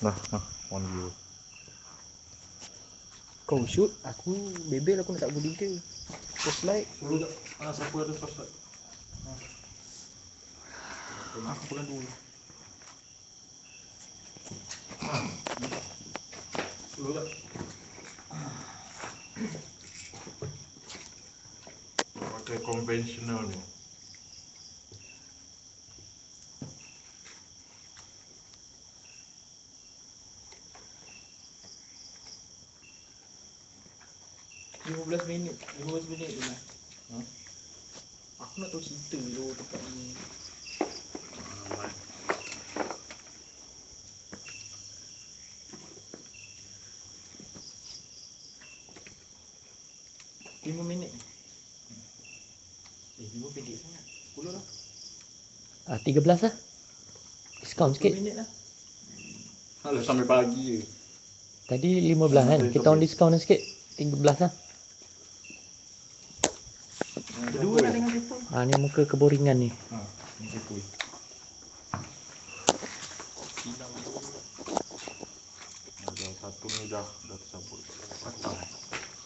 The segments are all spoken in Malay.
Nah, nah, one view. Kau shoot, aku bebel aku nak tak budi ke. Kau slide, Suruh tak? Ah, siapa ada password? aku pegang dulu. Suruh tak? Pakai konvensional ni. Lima belas minit, lima belas minit je lah. Ha? Aku nak tahu cerita tu tempat ni. Lima minit. Eh, lima pendek sangat. Sepuluh lah. Ah, 13 lah. Diskaun sikit. Minit lah. Alah sampai pagi je. Tadi 15 kan. Kita on diskaun lah sikit. 13 lah. Berdua lah Ah, ni muka keboringan ni. Ha, ni siapa? Hilang tu. Ada satu ni dah dah tercabut. Patah.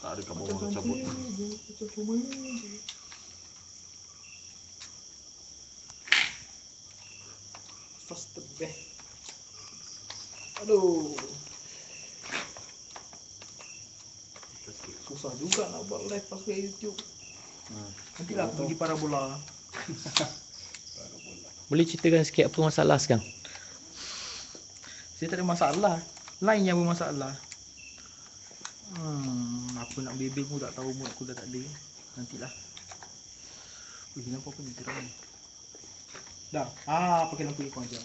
Tak ada kat bawah tercabut. Macam cuma je. First the best. Aduh. Susah juga nak buat live pakai YouTube. Hmm. Nantilah aku pergi parabola. Boleh ceritakan sikit apa masalah sekarang? Saya tak ada masalah. Lain yang bermasalah. Hmm, apa nak bebel pun tak tahu mood aku dah tak ada. Nantilah. Wih, lampu apa ni terang ni? Dah. Ah, pakai lampu ikon aja.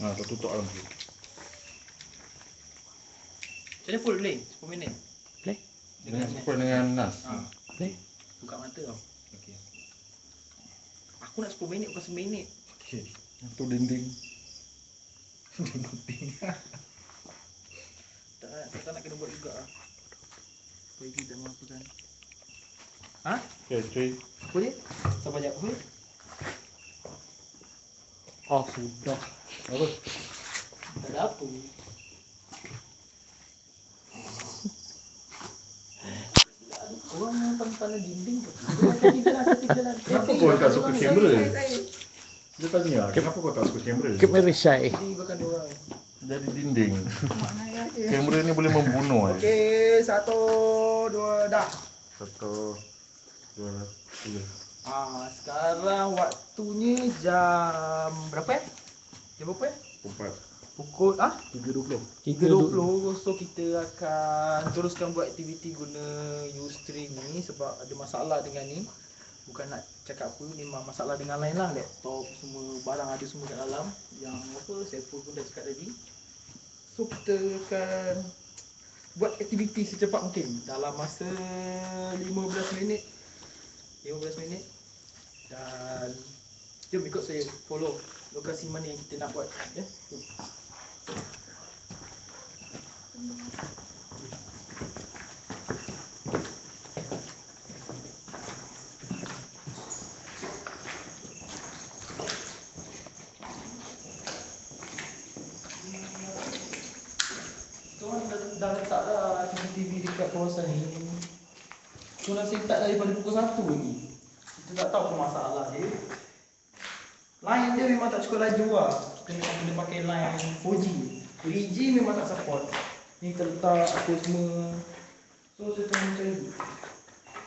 Ha, tak tutup alam tu. Jadi full boleh? 10 minit. Boleh? Dengan super dengan Nas. Ha. Boleh? Buka mata tau. Okey. Aku nak 10 minit bukan 1 minit. Okey. Tu dinding. Tak, tak, tak nak kena buat juga lah. Bagi tak mampu kan. Ha? Okey, cuy. Boleh? Sabar jap. Boleh? Oh, sudah. Apa? Tak ada apa. Yang pandang dinding tu. Kenapa kau tak suka kamera? Dia tanya, kenapa kau tak suka kamera? Kamera shy. Orang. Jadi dinding. Kamera ni boleh membunuh eh. Okey, satu, dua, dah. Satu, dua, tiga. Ah, sekarang waktunya jam berapa ya? Jam berapa ya? Empat. Pukul ah? Tiga dua puluh. 3.20 So kita akan teruskan buat aktiviti guna Ustream ni Sebab ada masalah dengan ni. Bukan nak cakap apa Memang masalah dengan lain lah Laptop semua barang ada semua kat dalam. Yang apa saya pun dah cakap tadi. So kita akan Buat aktiviti secepat mungkin. Dalam masa 15 minit. 15 minit. Dan Jom ikut saya follow Lokasi mana yang kita nak buat ya? Kawasan ni. Tu nak set daripada pukul 1 lagi. Kita tak tahu apa masalah dia. Line dia memang tak cukup laju lah. Kena kena pakai line 4G. 3G memang tak support. Ni terletak apa semua. So saya tengah cari.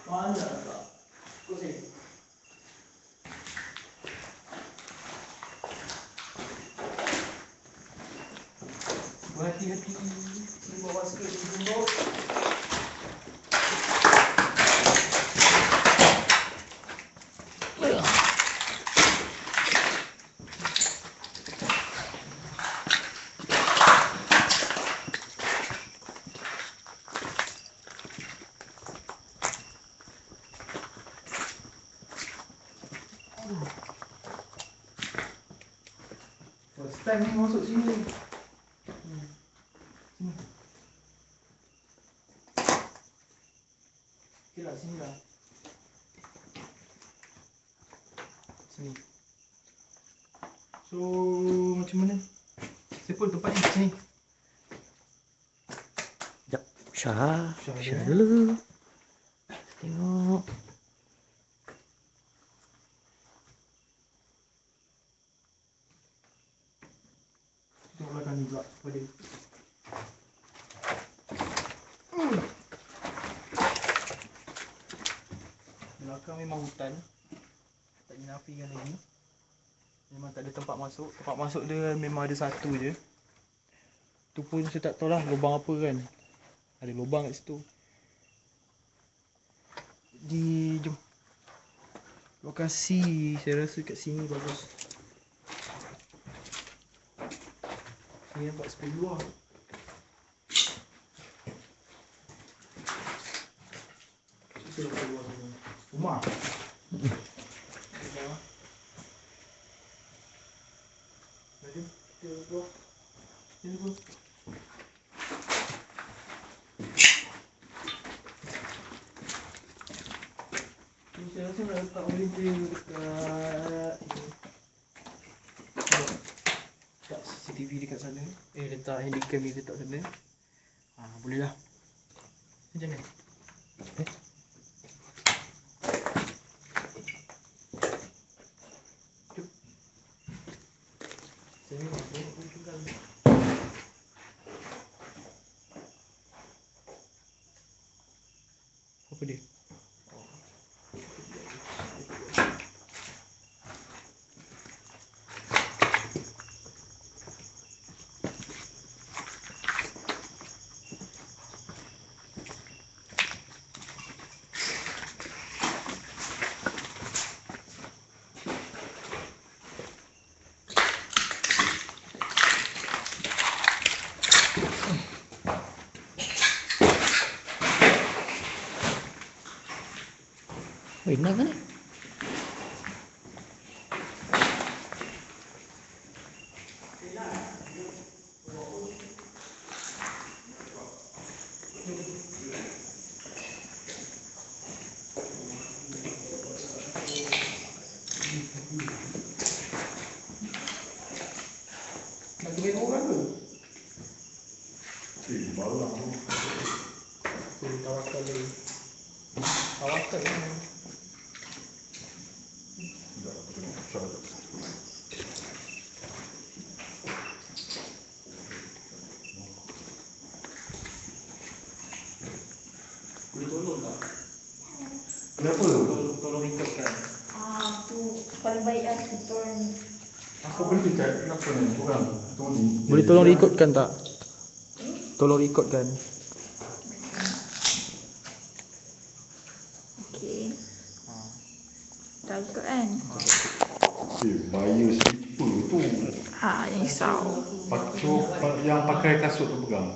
Mana tak? Kau sini. Berhati-hati. Ni bawa skirt ni time ni masuk sini. Hmm. Sini. Okey lah, sini lah. Sini. So, macam mana? Sepul tempat ni sini. Sekejap. Syah. Syah Syah dia. dulu. Tengok. Ni pula. Pada. Belakang memang hutan. Tak dinafikan lagi. Memang tak ada tempat masuk. Tempat masuk dia memang ada satu je. Tu pun saya tak tahu lah lubang apa kan. Ada lubang kat situ. Di jom. Lokasi saya rasa kat sini bagus. Ni nampak sepuluh luar. Itu nampak luar sana. Rumah. Rumah. Lagi kita keluar. Sini pun. Ni saya rasa nak letak boleh dekat ni. Letak CCTV dekat sana. Eh letak handycam ni letak sana. Ha boleh lah. Macam mana? Eh? Jom. Sini lah, tengok pun tinggal. Apa dia? Weh, nak kan ni? Nak kena orang ke? Eh, baru lah. Tu tawakal dia. Tawakal ni. Sekejap, aku tengok. Syah sekejap. Boleh tolong tak? Kenapa? Tolong, tolong ikutkan. Ah, tu paling baik lah kita orang Aku beli kat kenapa ni? Korang tu ni. Boleh tolong rekodkan tak? Tolong rekodkan. okey. Dah ikut kan? Eh, bahaya slipper tu. Ha, risau. Pacu yang pakai kasut tu pegang.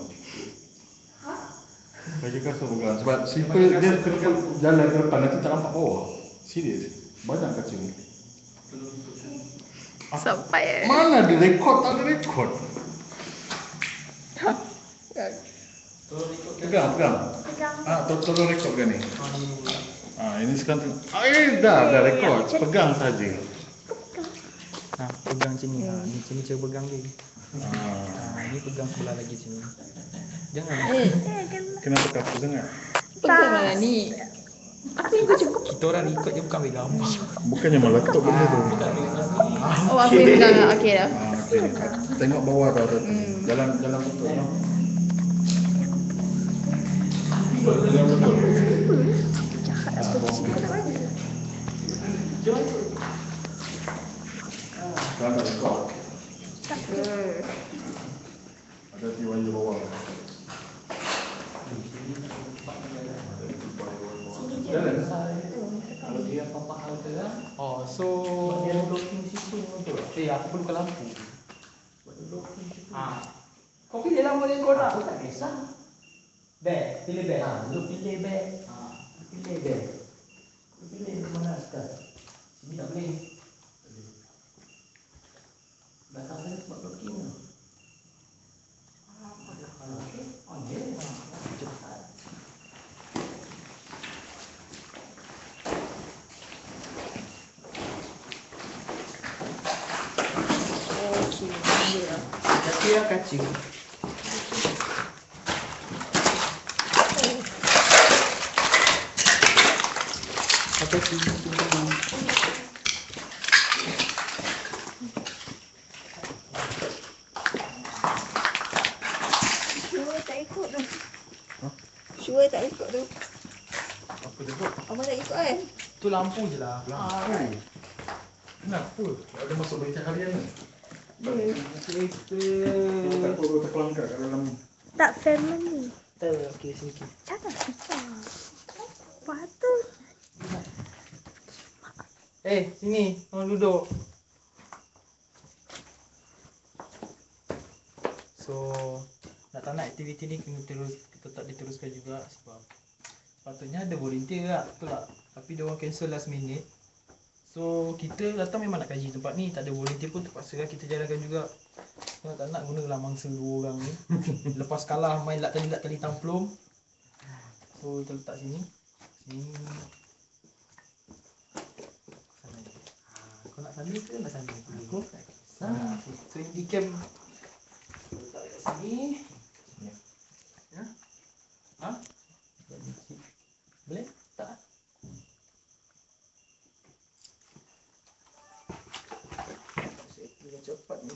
Pakai kasut pegang. Sebab slipper dia kena jalan ke depan nanti tak nampak bawah. Serius. Banyak kaca ni. Sampai eh. Mana ada rekod tak ada rekod. Pegang, pegang. Pegang. Ah, to- tolong rekodkan ni. Ah, ini sekarang tu. Ah, eh, dah, dah rekod. Pegang saja. Ha, pegang sini. Ha, ni sini cara pegang dia. Ah, Ha, ni pegang sebelah lagi sini. Jangan. Eh, kenapa kaku sangat? pegang lah ni. Apa yang kau cukup? Kita orang ikut je bukan pegang. Bukannya meletup benda tu. Bukan pegang. Oh, aku yang pegang lah. Okey dah. Ah. Tengok bawah tau. Hmm. Betul tau. Betul. Cakap tu kau tak bagi. Sekarang dah rekod. Tak apa. Ada tiwanya bawah. Jalan. Kalau dia apa hal ke kan? Oh, so dia blocking situ betul. Eh, aku perlukan lampu. Ah. Kau pilih lampu dia kau nak. Aku tak kisah. Bag, pilih bag. Ha, lu pilih bag. Ha, pilih bag. Lu pilih mana sekarang? Sini tak boleh. Belakang sana sebab blocking. Ah, okey. Oh, ya. Cepat. Tak ikut tu. Tak ikut tu. Apa dia? Abang tak ikut kan? Tu lampu je lah. Lampu. Kenapa? Ada masuk bengkel kalian ni? Tak Tak family. Tak, okey sini. Jangan susah. Patut. Eh, sini. Orang duduk. So, nak tak nak aktiviti ni kena terus tetap diteruskan juga sebab sepatutnya ada volunteer lah, betul tak? Tapi dia orang cancel last minute. So, kita datang memang nak kaji tempat ni, tak ada volunteer pun terpaksa lah kita jalankan juga. Kalau tak nak gunalah mangsa dua orang ni. Lepas kalah main lat tali lat tali tamplum. So, kita letak sini. Sini. Sana. Ha, kau nak sana ke nak sana? Aku tak kisah. So, ini camp letak kat sini. Ya. Ha? Boleh? Tak? Saya dengan cepat ni.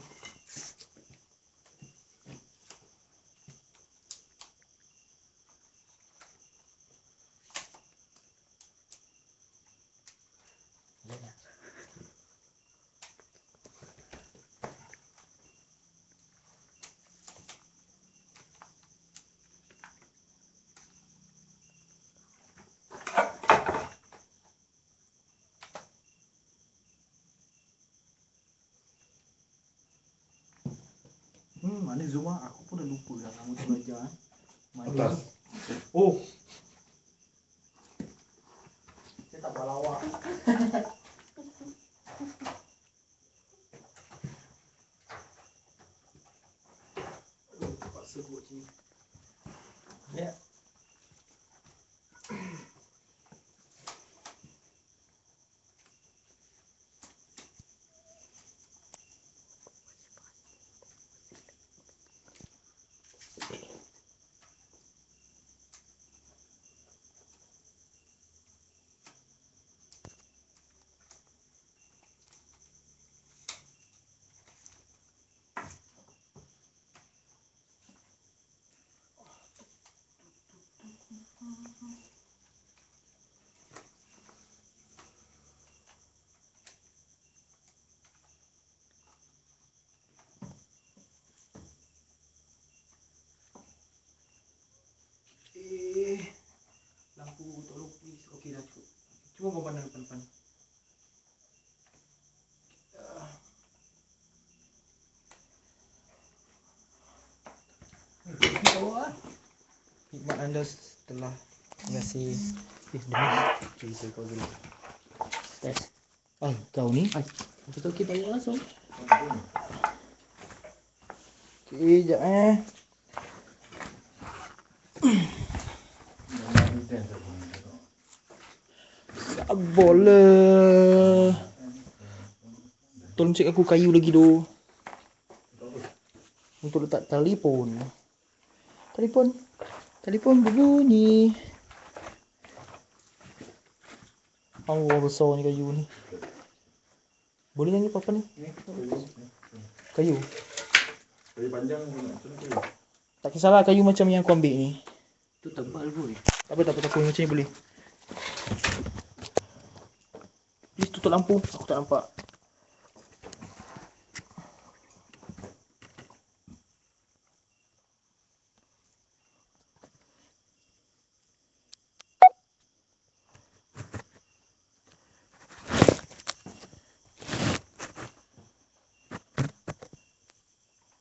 Hmm, mana Zuma? Aku pun dah lupa dah nama tu belajar. eh. Mana? atas. Oh. Saya tak buat lawak. Aduh, terpaksa buat macam ni. Ya. Eh, lampu tolong please. Okey dah cukup. Cuba kau pandang depan-depan. Hikmat anda setelah kasih. Eh, dengar cerita kau dulu. Test. Ah, kau ni? Ai, betul kita balik langsung. Okey, jap eh. Sabarlah. Tolong cek aku kayu lagi tu. Untuk letak telefon. Telefon. Telefon berbunyi. Allah besar ni kayu ni. Boleh nyanyi apa-apa ni? Kayu. Dari panjang. Tak kisahlah kayu macam yang aku ambil ni. Tu tebal pun. Tak apa tak apa tak apa macam ni boleh. Tutup lampu. Aku tak nampak.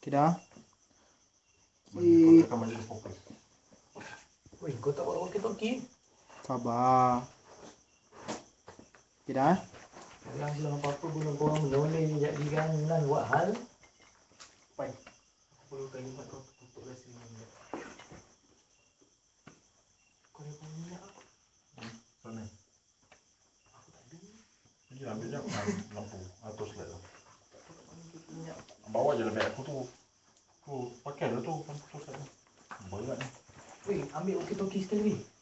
Okay dah. Weh, kau tak bawa walkie-talkie? Sabar. Okay dah. eh? Kalau bilang apa-apa guna korang menoleh jadikan nan buat hal. Baik. Perlu kalimat kau tutup lah sini. Kau ada minyak apa? Sana. Pergi ambil jap lampu atau slide tu. Bawa je lebih aku tu. Tu, pakai lah tu kan tu saya. Banyak ni. Weh, ambil talkie sekali weh. Betul.